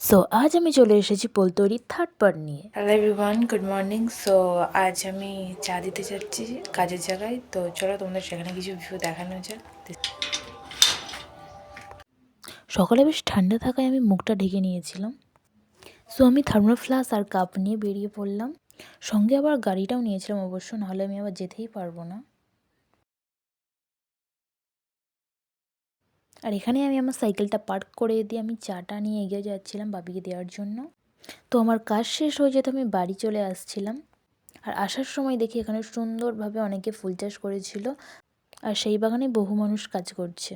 So আজ আমি চলে এসেছি পোলতরির থার্ড পার্ট নিয়ে। Hello everyone good morning so আজ আমি চা দিতে যাচ্ছি কাজের জায়গায়। তো চলো তোমাদের সেখানে কিছু ভিউ দেখানো যাক। সকালে বেশ ঠান্ডা থাকায় আমি মুখটা ঢেকে নিয়েছিলাম। সো আমি থার্মোল ফ্লাস আর কাপ নিয়ে বেরিয়ে পড়লাম। সঙ্গে আবার গাড়িটাও নিয়েছিলাম অবশ্য নাহলে আমি আবার যেতেই পারব না। আর এখানে আমি আমার সাইকেলটা পার্ক করে দিয়ে আমি চাটা নিয়ে এগিয়ে যাচ্ছিলাম বাবিকে দেওয়ার জন্য। তো আমার কাজ শেষ হয়ে যেত আমি বাড়ি চলে আসছিলাম। আর আসার সময় দেখি এখানে সুন্দরভাবে অনেকে ফুল চাষ করেছিল। আর সেই বাগানে বহু মানুষ কাজ করছে।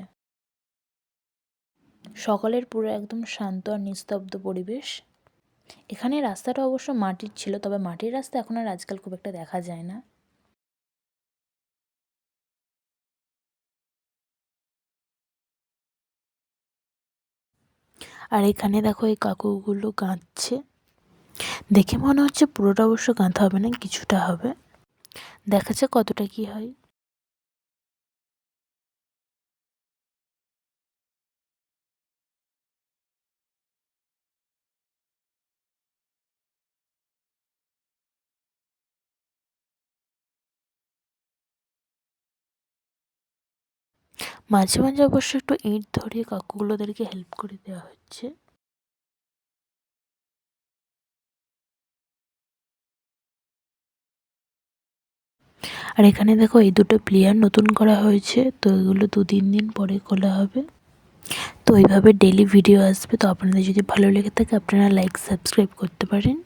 সকালের পুরো একদম শান্ত আর নিস্তব্ধ পরিবেশ। এখানে রাস্তাটা অবশ্য মাটির ছিল, তবে মাটির রাস্তা এখন আর আজকাল খুব একটা দেখা যায় না। আর এখানে দেখো এই কাকুগুলো গাঁথছে দেখে মনে হচ্ছে পুরোটা অবশ্য গাঁথা হবে না, কিছুটা হবে। দেখা যাক কতটা কি হয়। মাঝে মাঝে অবশ্য একটু ইট ধরিয়ে কাকুগুলোদেরকে হেল্প করে দেওয়া হচ্ছে। আর এখানে দেখো এই দুটো প্লেয়ার নতুন করা হয়েছে, তো এগুলো দু তিন দিন পরে খোলা হবে। তো এইভাবে ডেলি ভিডিও আসবে, তো আপনাদের যদি ভালো লেগে থাকে আপনারা লাইক সাবস্ক্রাইব করতে পারেন।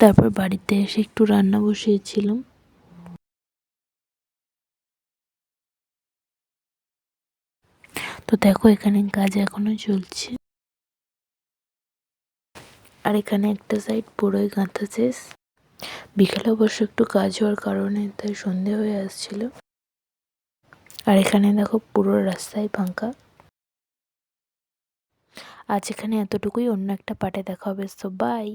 তারপর বাড়িতে এসে একটু রান্না বসিয়েছিলাম। তো দেখো এখানে কাজ এখনও চলছে। আর এখানে একটা সাইড পুরোই গাঁথা শেষ বিকেলে অবশ্য একটু কাজ হওয়ার কারণে তাই সন্ধে হয়ে আসছিল। আর এখানে দেখো পুরো রাস্তায় ফাঁকা। আজ এখানে এতটুকুই, অন্য একটা পাটে দেখা হবে। So by